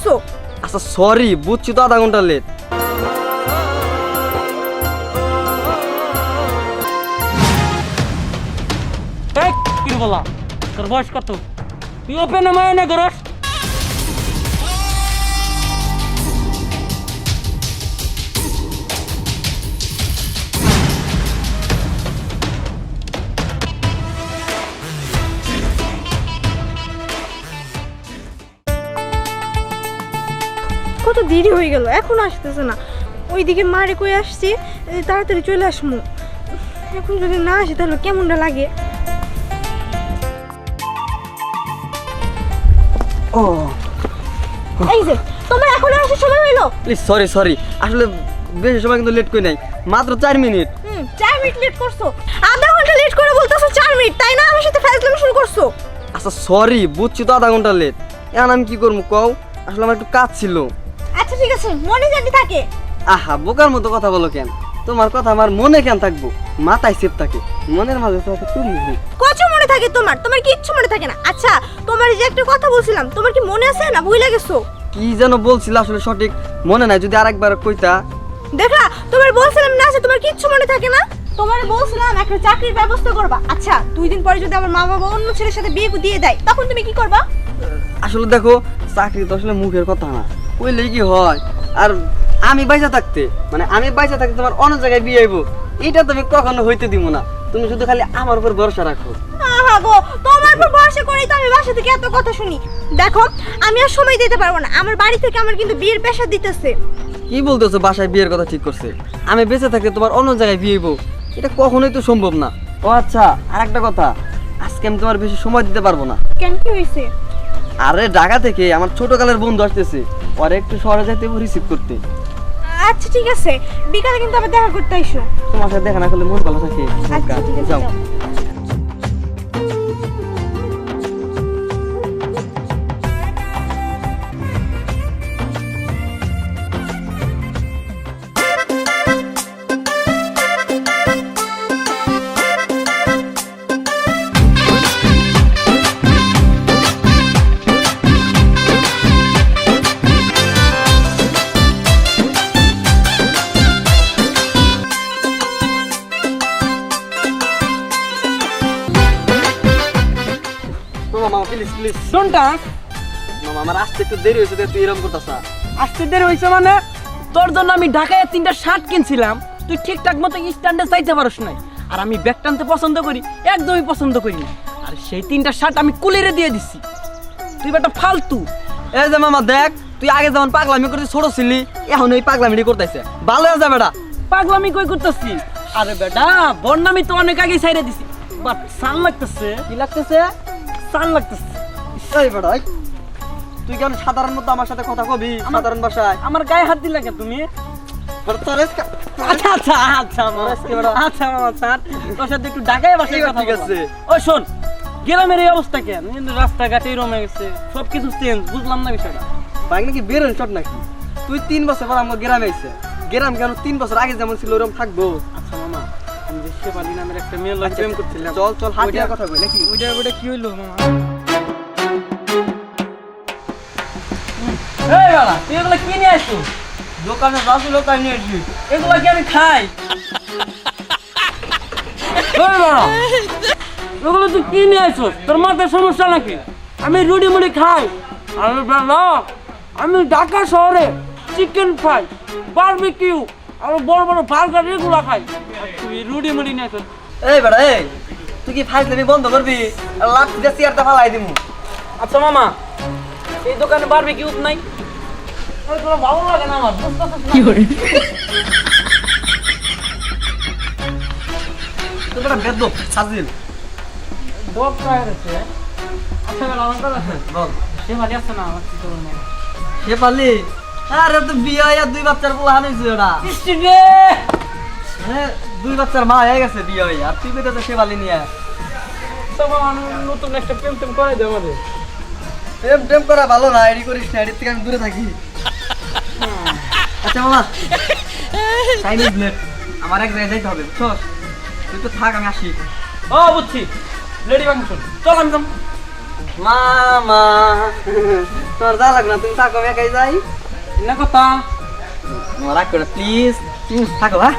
করছ? আচ্ছা সরি বুঝছি তো আধা ঘণ্টা লেট বলা? তোর বয়স কত? তুই ওপেনে মায়নে করস কত দেরি হয়ে গেল এখন আসতেছে না। ওইদিকে মারে কই আসছি? তাড়াতাড়ি চলে আসমু। এখন যদি না আসে তাহলে কেমনটা লাগে? ও। এই যে তোমার এখন আসার সময় হইল? প্লিজ সরি সরি আসলে বেশি সময় কিন্তু লেট করি নাই। মাত্র চার মিনিট। হুম চার মিনিট লেট করছ। আধা ঘণ্টা লেট করে বলতেছো চার মিনিট তাই না? আমার সাথে ফাজলামি শুরু করছ। আচ্ছা সরি বুঝছি তো আধা ঘণ্টা লেট এখন আমি কি করব কও? আসলে আমার একটু কাজ ছিল। আছে মনে জানি থাকে। আহা বোকার মতো কথা বলো কেন? তোমার কথা আমার মনে কেন থাকব? মাথায় সেপ থাকে মনের মাঝে তো তুমি কত মনে থাকে তোমার তোমার কিচ্ছু মনে থাকে না? আচ্ছা তোমার যে একটা কথা বলছিলাম তোমার কি মনে আছে না ভুলে গেছো? কি যেন বলছিল আসলে সঠিক মনে নাই যদি আরেকবার কইতা। দেখলা তোমার বলছিলাম না আছে তোমার কিচ্ছু মনে থাকে না? তোমার বলছিলাম একটা চাকরির ব্যবস্থা করবা। আচ্ছা দুই দিন পরে যদি আমার মা বাবা অন্য ছেলের সাথে বিয়ে দিয়ে দেয় তখন তুমি কি করবা? আসলে দেখো চাকরি তো আসলে মুখের কথা না। কইলেই কি হয়? আর আমি বাইসা থাকতে মানে আমি বাইসা থাকতে তোমার অন্য জায়গায় বিয়ে হইব এটা তুমি কখনো হইতে দিব না। তুমি শুধু খালি আমার উপর ভরসা রাখো। আহা গো তোমার উপর ভরসা করেই তো আমি বাসা থেকে এত কথা শুনি। দেখো আমি আর সময় দিতে পারব না। আমার বাড়ি থেকে আমার কিন্তু বিয়ের পেশা দিতেছে। কি বলতেছো বাসায় বিয়ের কথা ঠিক করছে? আমি বেঁচে থাকতে তোমার অন্য জায়গায় বিয়ে হইব এটা কখনোই তো সম্ভব না। ও আচ্ছা আর একটা কথা আজকে আমি তোমার বেশি সময় দিতে পারব না। কেন কি হয়েছে আরে ঢাকা থেকে আমার ছোট কালের বন্ধু আসতেছে। ওর একটু শহরে যাইতে রিসিভ করতে। আচ্ছা ঠিক আছে। বিকালে কিন্তু আবার দেখা করতে আইসো। তোমার সাথে দেখা না করলে মন ভালো থাকে। আচ্ছা ঠিক আছে যাও। ডোন্ট মামা আমার আসতে একটু দেরি হয়েছে তুই এরকম করতেছ। আসতে দেরি হয়েছে মানে? তোর জন্য আমি ঢাকায় তিনটা শার্ট কিনছিলাম। তুই ঠিকঠাক মতো স্ট্যান্ডে চাইতে পারস নাই। আর আমি ব্যাগ টানতে পছন্দ করি একদমই পছন্দ করি না। আর সেই তিনটা শার্ট আমি কুলিরে দিয়ে দিছি। তুই বেটা ফালতু। এই যে মামা দেখ তুই আগে যেমন পাগলামি করতে ছোট ছিলি এখন ওই পাগলামিটি করতেছে। ভালো যাবে বেটা। পাগলামি কই করতেছি? আরে বেটা বন্যামি তো অনেক আগে ছাইরে দিছি। বাট সান লাগতেছে। কি লাগতেছে? সান লাগতেছে। এই তুই কেন সাধারণ মতো আমার সাথে কথা কবি? সাধারণ ভাষায়। আমার গায়ে হাত দিলে কেন তুমি? আচ্ছা আচ্ছা আচ্ছা বেটা। আচ্ছা তোর সাথে একটু ঢাকায় বাসায় কথা আছে, ঠিক বলব। আছে। ও শোন গ্রামের এই অবস্থা কেন কিন্তু রাস্তাঘাটে হয়ে গেছে সব কিছু চেঞ্জ বুঝলাম না বিষয়টা। বাইক নাকি বেরোন শট নাকি? তুই তিন বছর পর আমার গ্রামে আইছে। গ্রাম কেন তিন বছর আগে যেমন ছিল ওরকম থাকব। আচ্ছা মামা আমি যে শেফালি নামের একটা লগে প্রেম করছিলাম। চল চল হাত কথা কই নাকি? ওইটা ওইটা কি হইল মামা? এই বাবা তুই এগুলো কি নিয়ে আসছো? দোকানে যাচ্ছি লোকাল নিয়ে আসি এগুলো কি আমি খাই? তুই কি নিয়ে আসছো তোর সমস্যা নাকি? আমি রুটি মুড়ি খাই। আমি আমি ঢাকা শহরে চিকেন ফ্রাই বারবিকিউ আর বড় বড় বার্গার এগুলো খাই। তুই রুটি মুড়ি নিয়ে আসছো এই বেটা এই তুই কি ফাইজলামি বন্ধ করবি? আর লাঠি দিয়ে চেয়ারটা ফালাই দিমু। আচ্ছা মামা এই দোকানে বারবিকিউ নাই। ভালো লাগে না আমার সাজিল। আছে আচ্ছা আমার কথা আছে বল। সে ভালো আছে না আমার কি না সে পারলি আরে তো বিয়ে হইয়া দুই বাচ্চার পোলা ওরা। রে! দুই বাচ্চার মা হয়ে গেছে বিয়ে হইয়া আর তুই বেটা সে পারলি নিয়ে তো মামা নতুন একটা প্রেম টেম করে দে আমাদের প্রেম টেম করা ভালো না এডি করিস না এডির থেকে আমি দূরে থাকি। আচ্ছা মামা চাইনিজ প্লেট আমার এক জায়গায় যাইতে হবে বুঝছস তুই তো থাক আমি আসি। ও বুঝছি। লেডি ফাংশন চল আমি যাম। মামা তোমার যা লাগবে না তুমি থাকো আমি একাই যাই। না কথা। করে প্লিজ থাকো হ্যাঁ?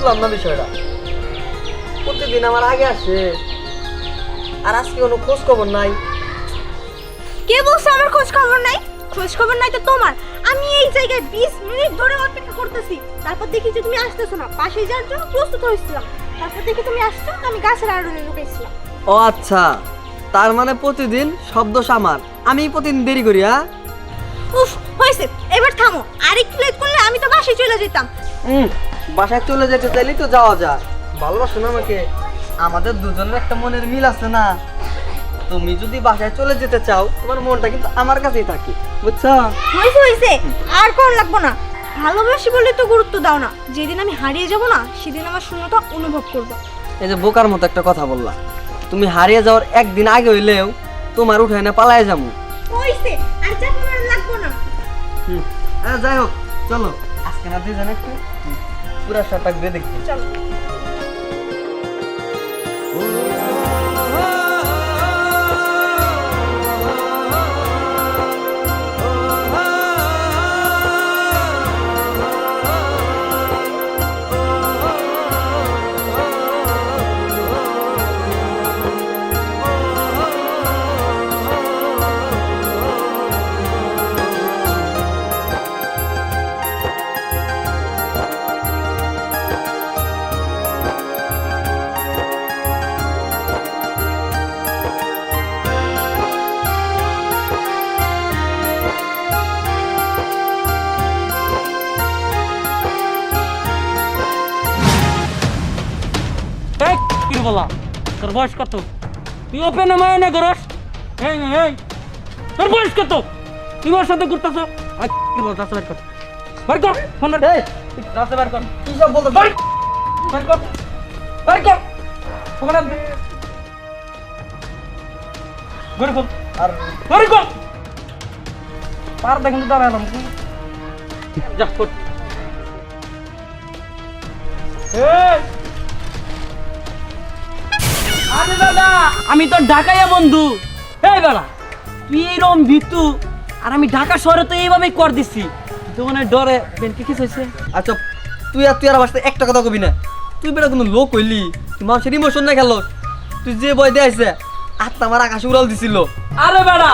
বুঝলাম না বিষয়টা। প্রতিদিন আমার আগে আসে। আর আজকে কোনো খোঁজ খবর নাই। কে বলছো আমার খোঁজ খবর নাই? খোঁজ খবর নাই তো তোমার। আমি এই জায়গায় বিশ মিনিট ধরে অপেক্ষা করতেছি। তারপর দেখি যে তুমি আসতেছো না। পাশে যাওয়ার জন্য প্রস্তুত হয়েছিলাম। তারপর দেখি তুমি আসছো আমি গাছের আড়লে লুকাইছিলাম। ও আচ্ছা। তার মানে প্রতিদিন শব্দ আমার আমি প্রতিদিন দেরি করি হ্যাঁ? উফ হয়েছে এবার থামো। আর একটু লেট করলে আমি তো বাসায় চলে যেতাম। হুম বাসায় চলে যেতে চাইলেই তো যাওয়া যায়। ভালোবাসো না আমাকে? আমাদের দুজনের একটা মনের মিল আছে না? তুমি যদি বাসায় চলে যেতে চাও তোমার মনটা কিন্তু আমার কাছেই থাকে বুঝছ? হয়েছে হয়েছে আর কোন লাগবো না। ভালোবাসি বলে তো গুরুত্ব দাও না। যেদিন আমি হারিয়ে যাব না সেদিন আমার শূন্যতা অনুভব করব। এই যে বোকার মতো একটা কথা বললা। তুমি হারিয়ে যাওয়ার একদিন আগে হইলেও তোমার উঠে না পালায় যাব। হয়েছে আর যা যাই হোক চলো। আজকে না দুজন একটু? পুরা শার্টটা দিয়ে দেখি। চলো। তোর বয়স কত? তুই ওপেনে মায় না করস এই এই, এই তোর বয়স কত? তুই ওর সাথে ঘুরতেছ? কি বলতাছ বের কর। বের কর ফোন বের এই রাস্তা বের কর। কি সব বলতে বের বের কর বের কর। ফোন দে বের কর। আর বের কর। পার দেখুন দাঁড়ালাম যা কর। এই আরে দাদা। আমি তো ঢাকাইয়া বন্ধু। এই বেলা তুই এইরকম ভিতু আর আমি ঢাকা শহরে তো এইভাবেই কর দিছি। তো মানে ডরে বেনকে কি হয়েছে? আচ্ছা তুই আর তুই আর আমার সাথে একটা কথা কবি না। তুই বেটা কোনো লোক হইলি তুই মানুষের ইমোশন না খেলো তুই যে বই দেয়াইছে আত্মা আমার আকাশে উড়াল দিছিল। আরে বেড়া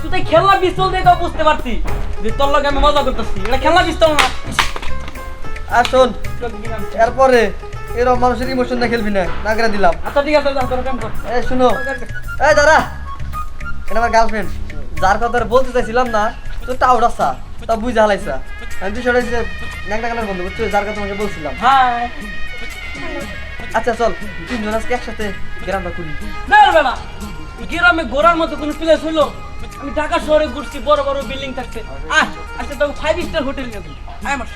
তুই তো খেলনা পিস্তল দিয়ে তো বুঝতে পারতি যে তোর লগে আমি মজা করতেছি। এটা খেলনা পিস্তল না। আর শোন এরপরে এরকম মানুষের ইমোশন না খেলবি না না করে দিলাম। আচ্ছা ঠিক আছে এই শুনো। এই দাদা এটা আমার গার্লফ্রেন্ড যার কথা বলতে চাইছিলাম না তো তা ওড়াচ্ছা তা বুঝে হালাইছা। আমি বিষয়টা যে ন্যাংটা কালার বন্ধু বুঝছ? যার কথা তোমাকে বলছিলাম। হ্যাঁ আচ্ছা চল তিনজন আজকে একসাথে গ্রামটা করি না গ্রামে গোড়ার মতো কোনো প্লেস হইল? আমি ঢাকা শহরে ঘুরছি বড় বড় বিল্ডিং আয় আচ্ছা তবে ফাইভ স্টার হোটেল যাব আয় আমার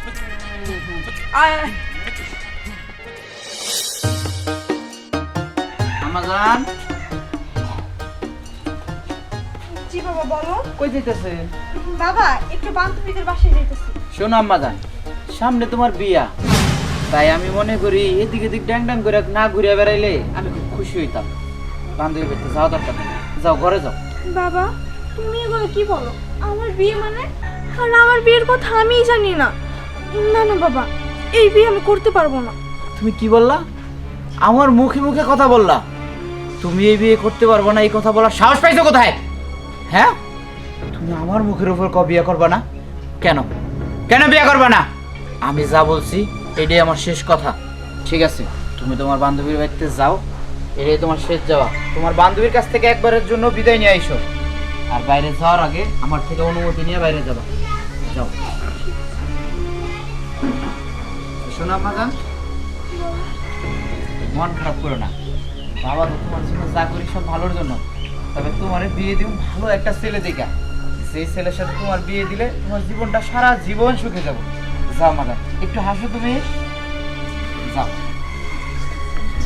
আয়। আমাজান জি বাবা বলো। কই যাইতেছে? বাবা একটু বান্ধবীদের বাসায় যাইতেছি। শোনো আম্মাজান সামনে তোমার বিয়া। তাই আমি মনে করি এদিক এদিক ড্যাং ড্যাং করে না ঘুরে বেড়াইলে আমি খুব খুশি হইতাম। বান্ধবী বাড়িতে যাও দরকার যাও ঘরে যাও। বাবা তুমি এগুলো কি বলো? আমার বিয়ে মানে? আর আমার বিয়ের কথা আমিই জানি না। না না বাবা এই বিয়ে আমি করতে পারব না। তুমি কি বললা? আমার মুখে মুখে কথা বললা? তুমি এই বিয়ে করতে পারব না, এই কথা বলার সাহস পাইছো কোথায়? হ্যাঁ? তুমি আমার মুখের উপর ক বিয়ে করবা না? কেন? কেন বিয়ে করবা না? আমি যা বলছি, এটাই আমার শেষ কথা। ঠিক আছে, তুমি তোমার বান্ধবীর বাড়িতে যাও, এটাই তোমার শেষ যাওয়া। তোমার বান্ধবীর কাছ থেকে একবারের জন্য বিদায় নিয়ে আইসো। আর বাইরে যাওয়ার আগে আমার থেকে অনুমতি নিয়ে বাইরে যাবা। যাও। শোনা মাজান মন খারাপ করো না। বাবা তো তোমার জন্য যা করি সব ভালোর জন্য। তবে তোমার বিয়ে দিব ভালো একটা ছেলে দেখা। সেই ছেলের সাথে তোমার বিয়ে দিলে তোমার জীবনটা সারা জীবন সুখে যাব। যাও, মাদার। একটু হাসো তুমি। যাও।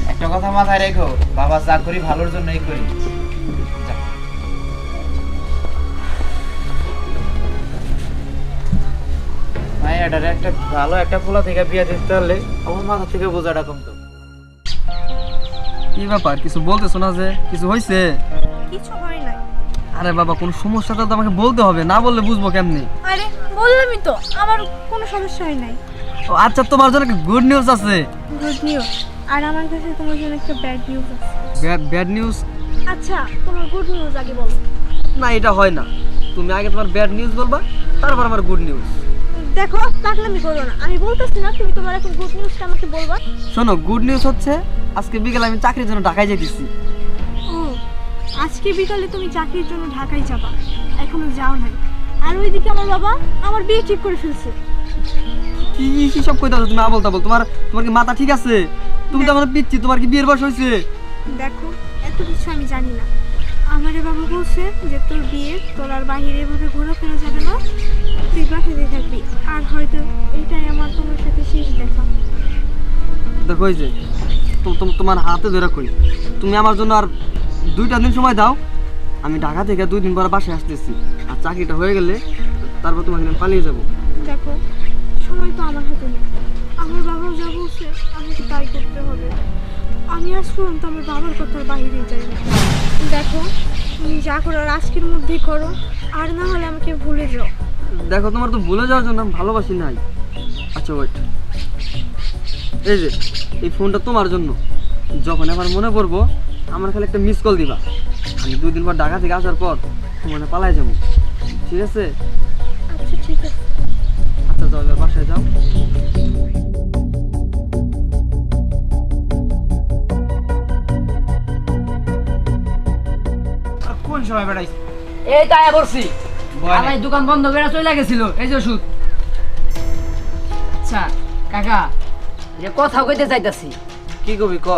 একটা কথা মাথায় রেখো, বাবা যা করি ভালোর জন্যই করি। একটা ভালো একটা পোলা থেকে বিয়ে দিতে পারলে আমার মাথা থেকে বোঝাটা কমতো। কি ব্যাপার? কিছু বলতেছো না যে? কিছু হয়েছে কিছু হয় নাই। আরে বাবা কোন সমস্যাটা তো আমাকে বলতে হবে। না বললে বুঝব কেমনি? আরে বললামই তো আমার কোনো সমস্যা হয় নাই। ও আচ্ছা তোমার জন্য গুড নিউজ আছে। গুড নিউজ আর আমার কাছে তোমার জন্য একটা ব্যাড নিউজ আছে। ব্যাড নিউজ আচ্ছা তোমার গুড নিউজ আগে বলো। না এটা হয় না। তুমি আগে তোমার ব্যাড নিউজ বলবা তারপর আমার গুড নিউজ দেখো পাগলামি করো না। আমি বলতেছি না তুমি তোমার এখন গুড নিউজটা আমাকে বলবা। শোনো গুড নিউজ হচ্ছে আজকে বিকেলে আমি চাকরির জন্য ঢাকায় যেতেছি। ও আজকে বিকালে তুমি চাকরির জন্য ঢাকায় যাবা। এখনও যাও নাই। আর ওইদিকে আমার বাবা আমার বিয়ে ঠিক করে ফেলছে। কি কি সব কইতাছো তুমি আবল তাবল? তোমার তোমার কি মাথা ঠিক আছে? তুমি তো আমার পিচ্ছি তোমার কি বিয়ের বয়স হয়েছে? দেখো এত কিছু আমি জানি না। আমারে বাবা বলছে যে তোর বিয়ে তোর আর বাহিরে এভাবে ঘোরাফেরা যাবে না। তুই বাসাতে থাকবি। আর হয়তো এটাই আমার তোমার সাথে শেষ দেখা। দেখো এই যে তো- তো- তোমার হাতে ধরে কই। তুমি আমার জন্য আর দুইটা দিন সময় দাও। আমি ঢাকা থেকে দুই দিন পরে বাসায় আসতেছি। আর চাকরিটা হয়ে গেলে তারপর তোমাকে নিয়ে পালিয়ে যাব। দেখো সময় তো আমার হাতে নেই। আমার বাবা যা বলছে আমাকে তাই করতে হবে। আমি আজ পর্যন্ত আমার বাবার কথার বাইরে যাই না। দেখো, তুমি যা করো আজকের মধ্যেই করো, আর না হলে আমাকে ভুলে যাও। দেখো, তোমার তো ভুলে যাওয়ার জন্য ভালোবাসি নাই। আচ্ছা ওয়েট এই যে, এই ফোনটা তোমার জন্য। যখন আমার মনে পড়ব, আমার খালি একটা মিস কল দিবা। আমি দুই দিন পর ঢাকা থেকে আসার পর তোমার পালাই যাব। ঠিক আছে? সময় এই তাই করছি আমার দোকান বন্ধ করে চলে গেছিল। এই যে ওষুধ। আচ্ছা কাকা যে কথা কইতে চাইতাছি। কি কবি ক?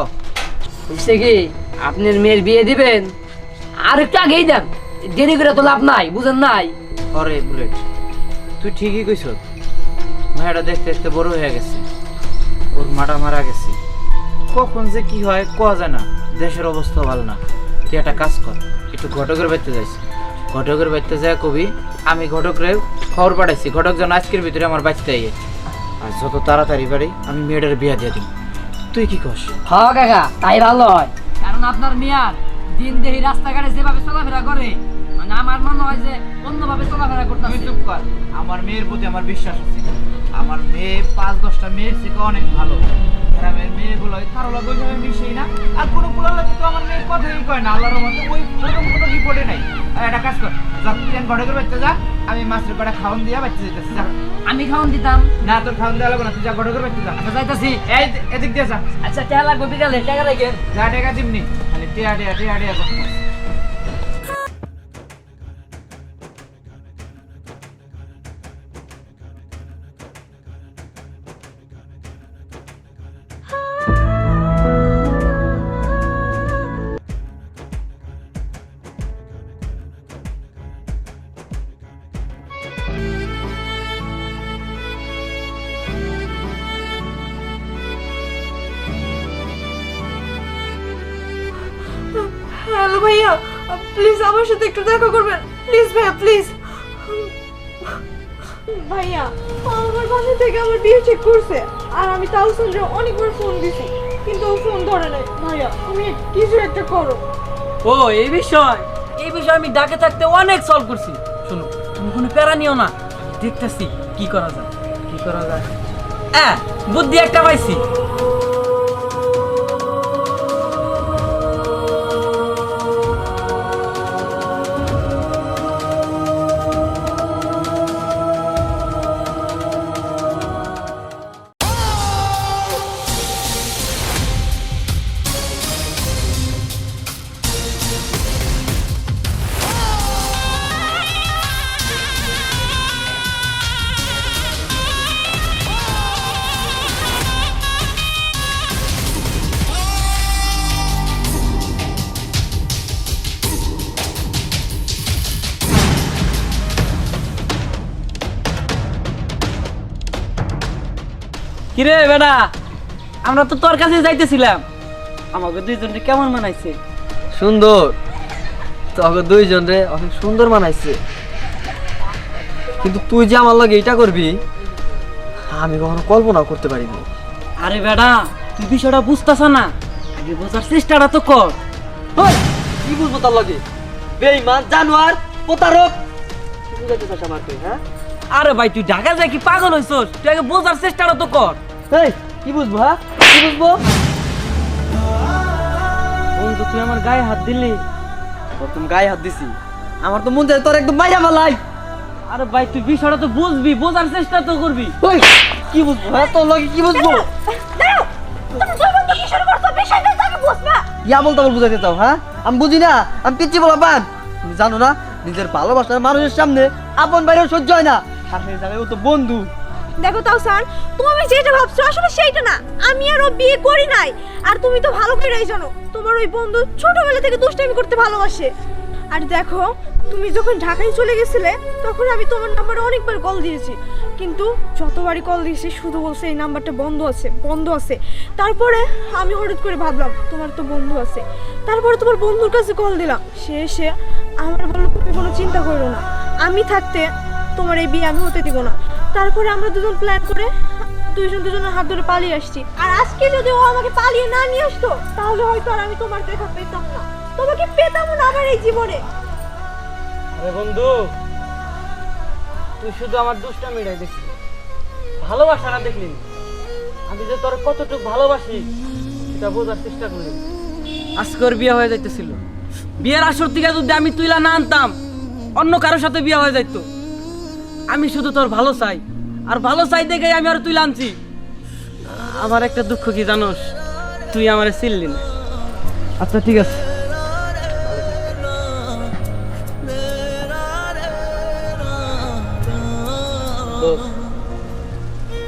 বুঝছে কি আপনার মেয়ের বিয়ে দিবেন? আর একটু আগেই দেন। দেরি করে তো লাভ নাই বুঝেন নাই? অরে বুলেট তুই ঠিকই কইছ। দেখতে দেখতে বড় হয়ে গেছে। ওর মাটা মারা গেছে। কখন যে কি হয় কোয়া যায় না। দেশের অবস্থা ভালো না। তুই একটা কাজ কর। একটু ঘটকের বাড়িতে যাইস ঘটকের বাড়িতে যায় কবি আমি ঘটকরে খবর পাঠাইছি। ঘটক যেন আজকের ভিতরে আমার বাঁচতে আইয়ে। আর যত তাড়াতাড়ি পারি আমি মেয়েটার বিয়া দিয়ে দিই তুই কি কস? হ কাকা তাই ভালো হয়। কারণ আপনার মেয়ার দিন দেহি রাস্তাঘাটে যেভাবে চলাফেরা করে মানে আমার মনে হয় যে অন্যভাবে চলাফেরা করতে করতেছে চুপ কর। আমার মেয়ের প্রতি আমার বিশ্বাস আছে। আমার মেয়ে পাঁচ দশটা মেয়ের থেকে অনেক ভালো। গ্রামের মেয়েগুলো কারও লাগে মিশেই না। আর কোনো পোলার লাগে তো আমার মেয়ের কথাই কয় না। আল্লাহর মধ্যে ওই ওরকম কোনো রিপোর্টে নাই। একটা কাজ কর যা এখন করে বাচ্চা যা আমি মাছের কটা খাওন দিয়া বাচ্চা যাইতেছি যা। আমি খাওয়ান দিতাম। না তোর খাওন দেওয়া লাগবে না তুই যা ঘরে করে বাচ্চা যা। আচ্ছা যাইতেছি। এই এদিক দিয়ে যা। আচ্ছা টাকা লাগবে বিকালে টেকা লাগে। যা টেকা দিমনি খালি টেয়া টেয়া টেয়া টিয়া আমার সাথে একটু দেখা করবেন? প্লিজ ভাইয়া প্লিজ ভাইয়া, আমার বাসা থেকে আমার বিয়ে ঠিক করছে। আর আমি অনেকবার ফোন দিছি, কিন্তু ও ফোন ধরে নাই। ভাইয়া, তুমি কিছু একটা করো। ও, এই বিষয় এই বিষয় আমি ডাকে থাকতে অনেক সলভ করছি। শোনো, তুমি কোনো প্যারা নিও না। দেখতেছি, কি করা যায়, কি করা যায়। হ্যাঁ বুদ্ধি একটা পাইছি। কিরে বেটা আমরা তো তোর কাছে যাইতেছিলাম। আমাকে দুইজনকে কেমন মানাইছে? সুন্দর। তোকে দুইজন রে অনেক সুন্দর মানাইছে। কিন্তু তুই যে আমার লাগে এটা করবি আমি কখনো কল্পনাও করতে পারিনি। আরে বেড়া তুই বিষয়টা বুঝতেছ না? আগে বোঝার চেষ্টাটা তো কর। ওই, কি বুঝব তার লগে? বেইমান জানোয়ার প্রতারক। কি বুঝাইতে চাস আমার হ্যাঁ? আরে ভাই তুই ঢাকা যায় কি পাগল হইছস? তুই আগে বোঝার চেষ্টাটা তো কর। এই কি বুঝব হ্যাঁ? কি বুঝব? বন্ধু তুই আমার গায়ে হাত দিলি। তুমি গায়ে হাত দিছি। আমার তো মন যায় তোর একদম মাইরা মালাই আরে ভাই তুই বিষয়টা তো বুঝবি বোঝার চেষ্টা তো করবি। ওই। কি বুঝব হ্যাঁ? তোর লগে কি বুঝব? ইয়া বলতে বল বুঝাইতে চাও হ্যাঁ? আমি বুঝি না আমি পিচ্ছি বলা বান তুমি জানো না নিজের ভালোবাসার মানুষের সামনে আপন বাইরেও সহ্য হয় না। আর সেই জায়গায় ও তো বন্ধু। দেখো তাওসান তুমি যেটা ভাবছ আসলে সেইটা না। আমি আর ও বিয়ে করি নাই। আর তুমি তো ভালো করেই জানো, তোমার ওই বন্ধু ছোটবেলা থেকে দুষ্টামি করতে ভালোবাসে। আর দেখো, তুমি যখন ঢাকায় চলে গেছিলে, তখন আমি তোমার নাম্বারে অনেকবার কল দিয়েছি। কিন্তু যতবারই কল দিয়েছি, শুধু বলছে এই নাম্বারটা বন্ধ আছে বন্ধ আছে। তারপরে আমি হঠাৎ করে ভাবলাম, তোমার তো বন্ধু আছে। তারপরে তোমার বন্ধুর কাছে কল দিলাম। সে এসে আমার বলল তুমি কোনো চিন্তা করো না। আমি থাকতে তোমার এই বিয়ে আমি হতে দিব না। তারপরে আমরা দুজন প্ল্যান করে দুইজন দুজনের হাত ধরে পালিয়ে আসছি। আর আজকে যদি ও আমাকে পালিয়ে না নিয়ে আসতো তাহলে হয়তো আর আমি তোমার দেখা পেতাম না। তোমাকে পেতাম না আমার এই জীবনে। আরে বন্ধু তুই শুধু আমার দুষ্টামিটাই দেখলি। ভালোবাসাটা দেখলি না। দেখলি আমি যে তোর কতটুকু ভালোবাসি সেটা বোঝার চেষ্টা করলি আজকে ওর বিয়ে হয়ে যাইতেছিল। বিয়ের আসর থেকে যদি আমি তুইলা না আনতাম অন্য কারোর সাথে বিয়ে হয়ে যাইতো। আমি শুধু তোর ভালো চাই। আর ভালো চাই দেখে আমি আর তুই আনছি। আমার একটা দুঃখ কি জানোস? তুই আমার চিনলি না। আচ্ছা ঠিক আছে।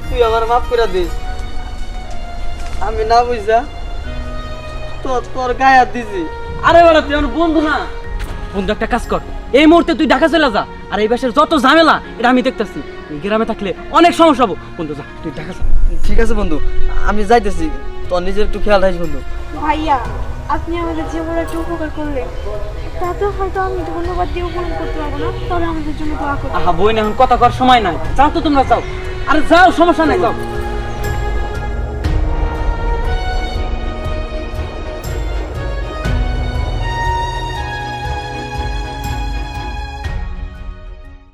তুই আমার মাফ করে দিস আমি না বুঝা তোর তোর গায়ে দিছি। আরে বেড়া তুই আমার বন্ধু না। বন্ধু একটা কাজ কর। এই মুহূর্তে তুই ঢাকা চলে যা। আর এই বাসের যত ঝামেলা এটা আমি দেখতেছি। এই গ্রামে থাকলে অনেক সমস্যা হব। বন্ধু যা তুই দেখা যা। ঠিক আছে বন্ধু আমি যাইতেছি। তোর নিজের একটু খেয়াল রাখিস বন্ধু। ভাইয়া আপনি আমাদের যে বড় একটা উপকার করলেন তাতে হয়তো আমি ধন্যবাদ দিয়ে উপলব্ধ করতে পারব না। তবে আমাদের জন্য দোয়া আহা বই না এখন কথা কর সময় নাই। যাও তো তোমরা যাও। আরে যাও সমস্যা নাই যাও।